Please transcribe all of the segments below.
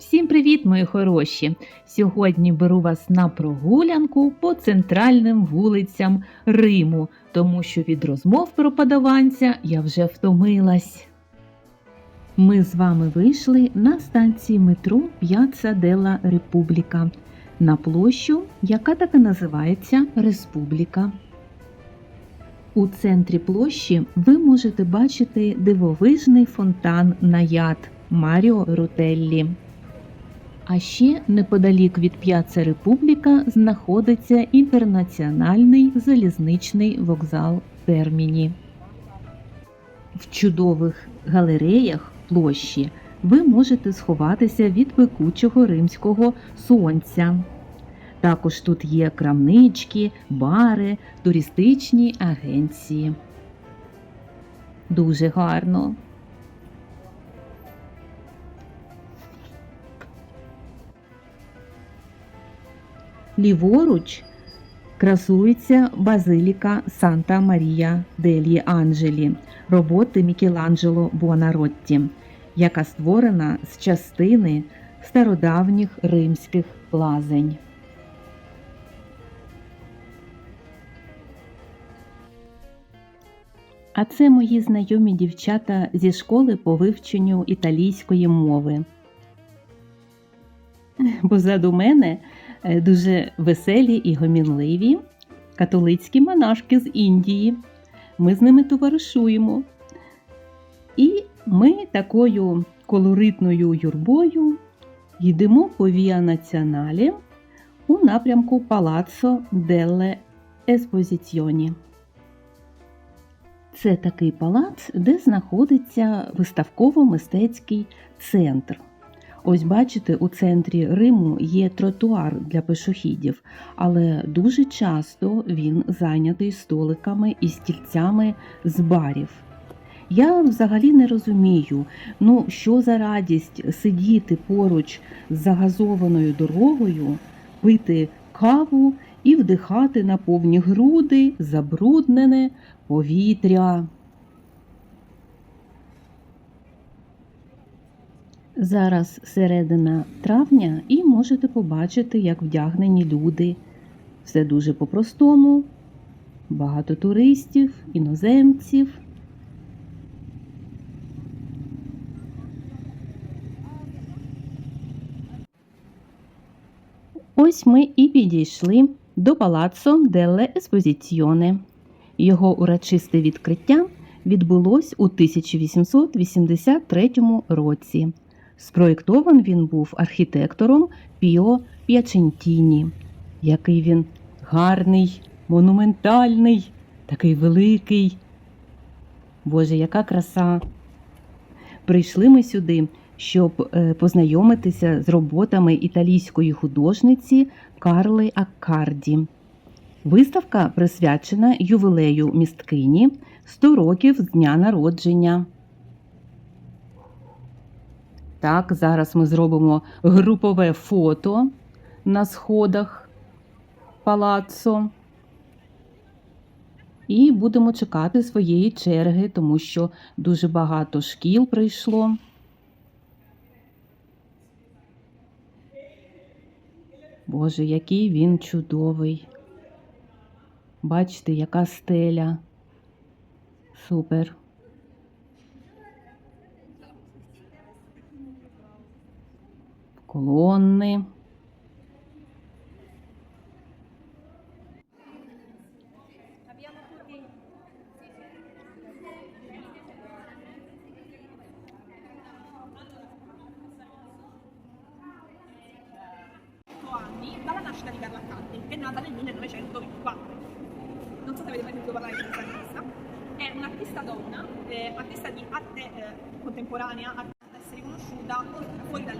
Всім привіт, мої хороші! Сьогодні беру вас на прогулянку по центральним вулицям Риму, тому що від розмов про подаванця я вже втомилась. Ми з вами вийшли на станції метро П'яцца Делла Републіка на площу, яка так і називається Республіка. У центрі площі ви можете бачити дивовижний фонтан на яд Маріо Рутеллі. А ще неподалік від П'яцца Републіка знаходиться інтернаціональний залізничний вокзал Терміні. В чудових галереях площі ви можете сховатися від пекучого римського сонця. Також тут є крамнички, бари, туристичні агенції. Дуже гарно. Ліворуч красується базиліка Санта Марія делі Анджелі роботи Мікеланджело Буонаротті, яка створена з частини стародавніх римських лазень. А це мої знайомі дівчата зі школи по вивченню італійської мови. Позаду мене дуже веселі і гомінливі католицькі монашки з Індії. Ми з ними товаришуємо. І ми такою колоритною юрбою йдемо по Віа Націоналі у напрямку Палаццо Делле Еспозіціоні. Це такий палац, де знаходиться виставково-мистецький центр. Ось бачите, у центрі Риму є тротуар для пешохідів, але дуже часто він зайнятий столиками і стільцями з барів. Я взагалі не розумію, ну що за радість сидіти поруч з загазованою дорогою, пити каву і вдихати на повні груди забруднене повітря. Зараз середина травня і можете побачити, як вдягнені люди. Все дуже по-простому, багато туристів, іноземців. Ось ми і підійшли до Палаццо Делле Еспозіціоне. Його урочисте відкриття відбулось у 1883 році. Спроєктований він був архітектором Піо П'ячентіні. Який він гарний, монументальний, такий великий. Боже, яка краса! Прийшли ми сюди, щоб е, познайомитися з роботами італійської художниці Карли Аккарді. Виставка присвячена ювілею місткині 100 років з дня народження. Так, зараз ми зробимо групове фото на сходах палаццо. І будемо чекати своєї черги, тому що дуже багато шкіл прийшло. Боже, який він чудовий. Бачите, яка стеля. Супер. Колонни. anni dalla nascita di Carla Accanti, che è nata nel 1924. Non so se avete mai sentito parlare di questa artista. È un'artista donna, eh, artista di arte eh, contemporanea, arte da essere conosciuta fuori dall'Italia.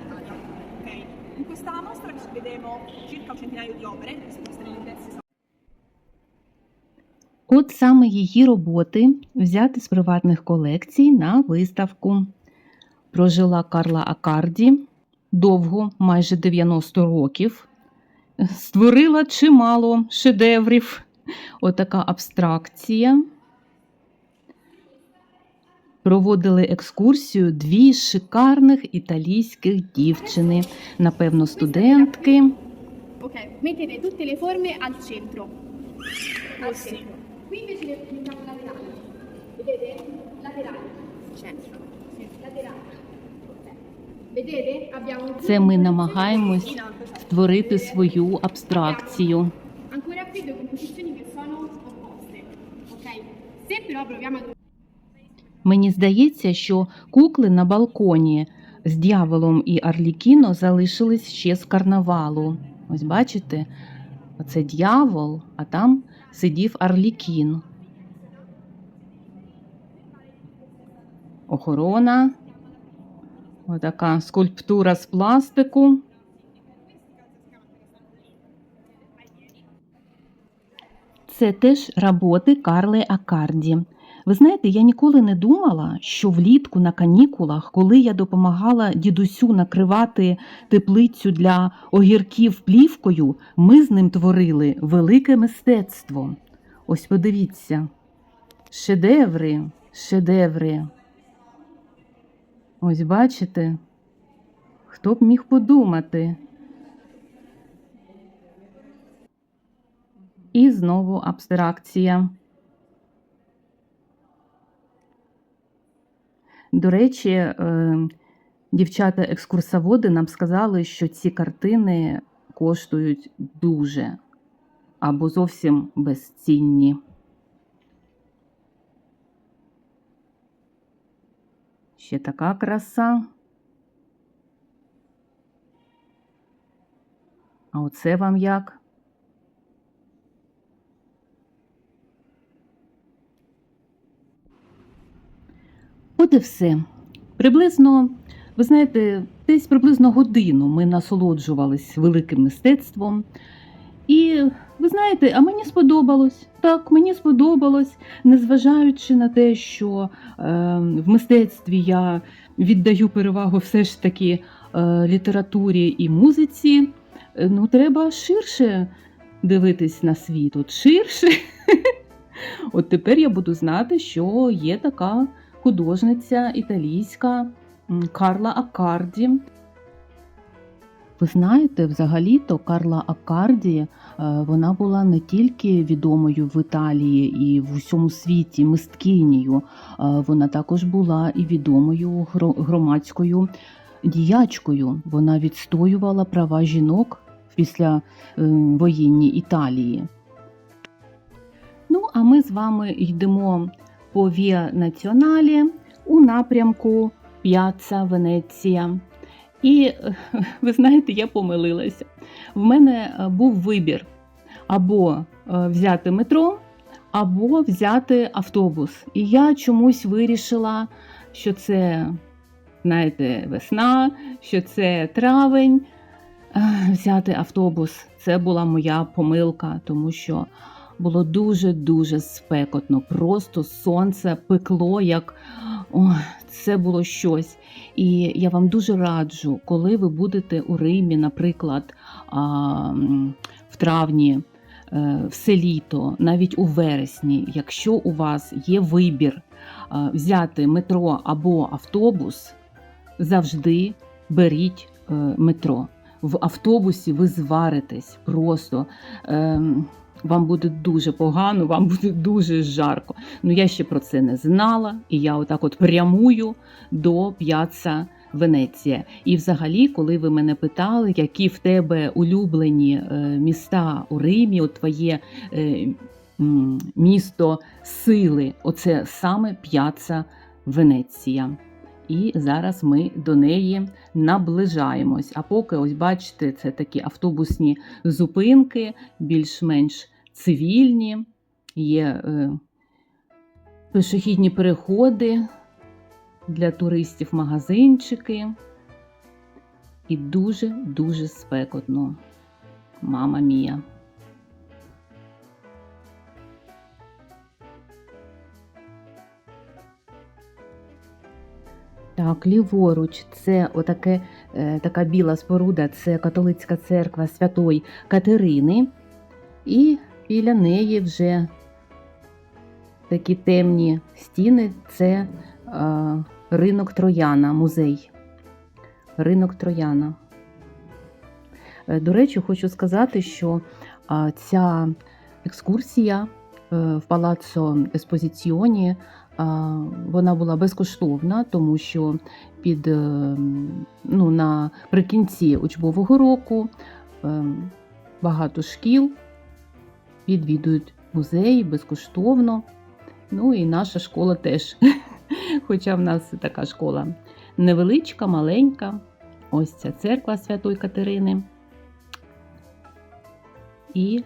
questa mostra vi vedremo circa un centinaio di opere esposte nelle diverse. От саме її роботи взяти з приватних колекцій на виставку. Прожила Карла Акарді довго, майже 90 років. Створила чимало шедеврів. Отака абстракція. Проводили екскурсію дві шикарних італійських дівчини, напевно, студентки. Ok, mettete tutte le forme al centro. Al Così. centro. Qui invece le mettiamo laterali. Vedete? Laterali. Centro. Sì, laterali. Ok. Vedete? Abbiamo due Це ми намагаємось створити свою абстракцію. Ancora qui due composizioni che sono opposte. Ok? Se però proviamo ad Мені здається, що кукли на балконі з дьяволом і Арлікіно залишились ще з карнавалу. Ось бачите, оце дьявол, а там сидів Арлікін. Охорона. Отака скульптура з пластику. Це теж роботи Карли Акарді. Ви знаєте, я ніколи не думала, що влітку на канікулах, коли я допомагала дідусю накривати теплицю для огірків плівкою, ми з ним творили велике мистецтво. Ось подивіться. Шедеври, шедеври. Ось бачите? Хто б міг подумати? І знову абстракція. До речі, е, дівчата-екскурсоводи нам сказали, що ці картини коштують дуже або зовсім безцінні. Ще така краса. А оце вам як? От і все. Приблизно, ви знаєте, десь приблизно годину ми насолоджувались великим мистецтвом. І ви знаєте, а мені сподобалось. Так, мені сподобалось, незважаючи на те, що е, в мистецтві я віддаю перевагу все ж таки е, літературі і музиці. е, Ну, треба ширше дивитись на світ. От ширше. От тепер я буду знати, що є така художниця італійська Карла Акарді. Ви знаєте, взагалі-то Карла Акарді е, вона була не тільки відомою в Італії і в усьому світі мисткинею, е, вона також була і відомою громадською діячкою. Вона відстоювала права жінок після е, воєнній Італії. Ну, а ми з вами йдемо по Віа Націоналі у напрямку П'яца Венеція. І ви знаєте, я помилилася. В мене е, був вибір або е, взяти метро, або взяти автобус. І я чомусь вирішила, що це, знаєте, весна, що це травень. Е, Взяти автобус. Це була моя помилка, тому що було дуже-дуже спекотно. Просто сонце пекло, як О, це було щось. І я вам дуже раджу, коли ви будете у Римі, наприклад, в травні, е, все літо, навіть у вересні, якщо у вас є вибір взяти метро або автобус, завжди беріть е, метро. В автобусі ви зваритесь просто. Вам буде дуже погано, вам буде дуже жарко. Ну я ще про це не знала, і я отак от прямую до п'яца Венеція. І взагалі, коли ви мене питали, які в тебе улюблені е, міста у Римі, от твоє е, місто сили, оце саме п'яца Венеція. І зараз ми до неї наближаємось. А поки, ось бачите, це такі автобусні зупинки, більш-менш цивільні, є е, пішохідні переходи для туристів, магазинчики. І дуже-дуже спекотно. Мама мія. Так, ліворуч, це отаке, е, така біла споруда, це католицька церква Святої Катерини. І біля неї вже такі темні стіни це е, ринок Трояна, музей. Ринок Трояна. Е, До речі, хочу сказати, що а, ця екскурсія в Палаццо Еспозиціоні а, вона була безкоштовна, тому що під е, ну, наприкінці учбового року е, багато шкіл відвідують музей безкоштовно. Ну і наша школа теж. Хоча в нас така школа невеличка, маленька. Ось ця церква Святої Катерини. І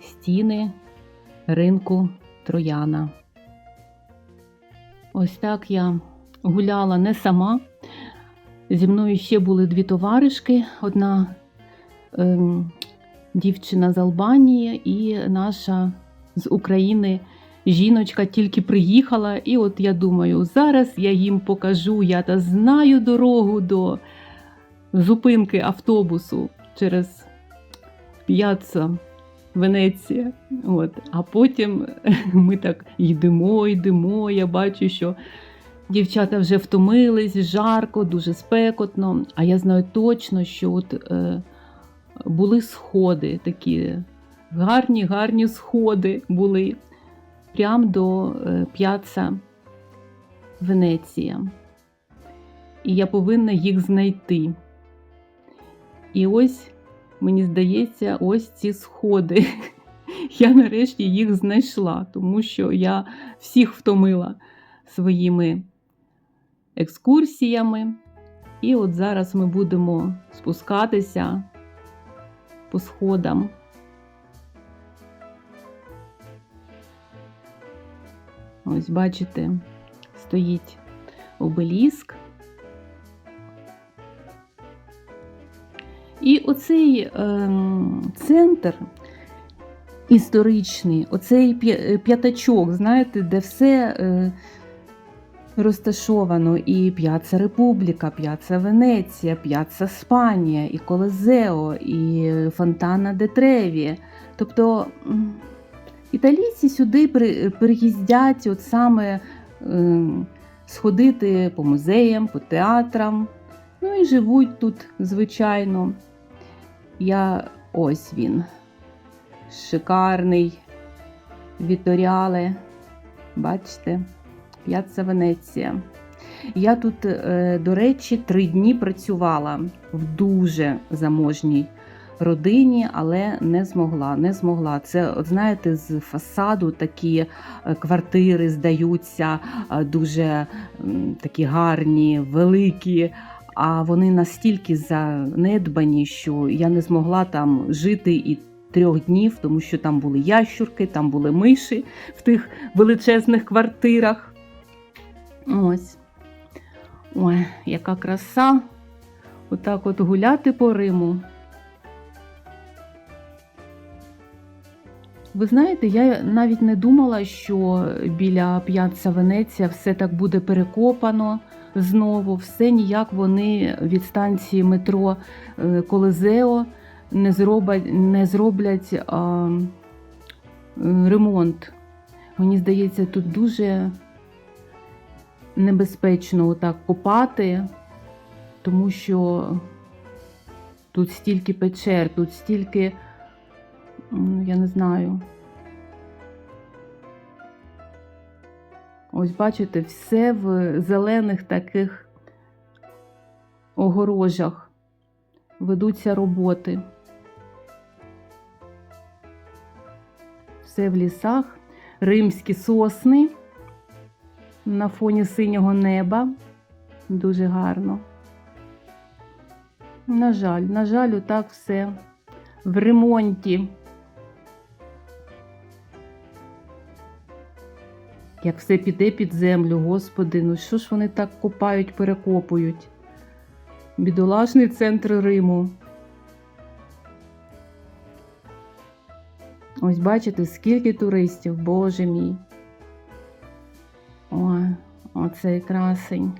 стіни ринку Трояна. Ось так я гуляла не сама. Зі мною ще були дві товаришки. Одна ем, дівчина з Албанії і наша з України жіночка тільки приїхала. І от я думаю, зараз я їм покажу, я та знаю дорогу до зупинки автобусу через п'яцца Венеція. От. А потім ми так йдемо, йдемо. Я бачу, що дівчата вже втомились, жарко, дуже спекотно. А я знаю точно, що от, е, були сходи такі, гарні, гарні сходи були прямо до е, п'яца Венеція. І я повинна їх знайти. І ось, мені здається, ось ці сходи. Я нарешті їх знайшла, тому що я всіх втомила своїми екскурсіями. І от зараз ми будемо спускатися по сходам. Ось бачите, стоїть обеліск. І оцей ем, центр історичний, оцей п'ятачок, знаєте, де все е, розташовано, і П'яца Републіка, П'яца Венеція, П'яца Спанія, і Колезео, і Фонтана де Треві. Тобто італійці сюди приїздять от саме е, сходити по музеям, по театрам. Ну і живуть тут, звичайно. Я ось він. Шикарний Віторіале. Бачите, П'яцца Венеція. Я тут, е, до речі, три дні працювала в дуже заможній родині, але не змогла. Не змогла. Це, от знаєте, з фасаду такі е, квартири здаються е, дуже такі гарні, великі. А вони настільки занедбані, що я не змогла там жити і трьох днів, тому що там були ящурки, там були миші в тих величезних квартирах. Ось. Ой, яка краса. Отак от гуляти по Риму. Ви знаєте, я навіть не думала, що біля п'яцца Венеція все так буде перекопано знову. Все ніяк вони від станції метро е, Колезео не зроблять, не зроблять а, е, ремонт. Мені здається, тут дуже небезпечно отак копати, тому що тут стільки печер, тут стільки, я не знаю. Ось бачите, все в зелених таких огорожах ведуться роботи. Все в лісах, римські сосни на фоні синього неба. Дуже гарно. На жаль, на жаль, отак все в ремонті. Як все піде під землю, господи, ну що ж вони так копають, перекопують? Бідолашний центр Риму. Ось бачите, скільки туристів, боже мій. Ой, оцей красень.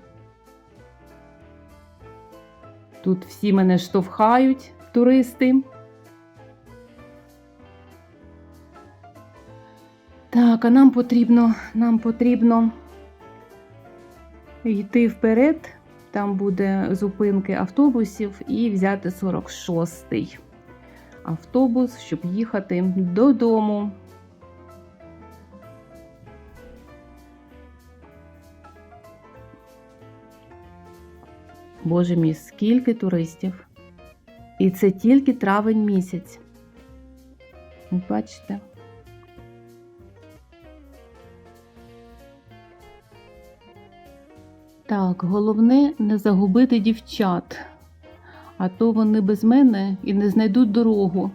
Тут всі мене штовхають, туристи. Так, а нам потрібно, нам потрібно йти вперед, там буде зупинки автобусів, і взяти 46-й автобус, щоб їхати додому. Боже мій, скільки туристів! І це тільки травень місяць. Бачите? Так, головне не загубити дівчат, а то вони без мене і не знайдуть дорогу.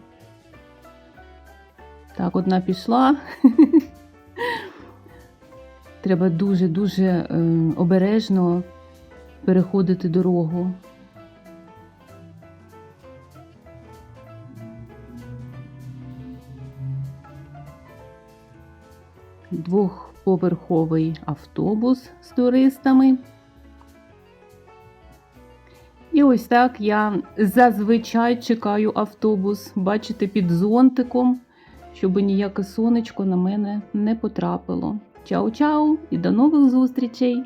Так, одна пішла. Треба дуже-дуже е, обережно переходити дорогу. Двохповерховий автобус з туристами. Ось так я зазвичай чекаю автобус, бачите, під зонтиком, щоб ніяке сонечко на мене не потрапило. Чао-чао і до нових зустрічей!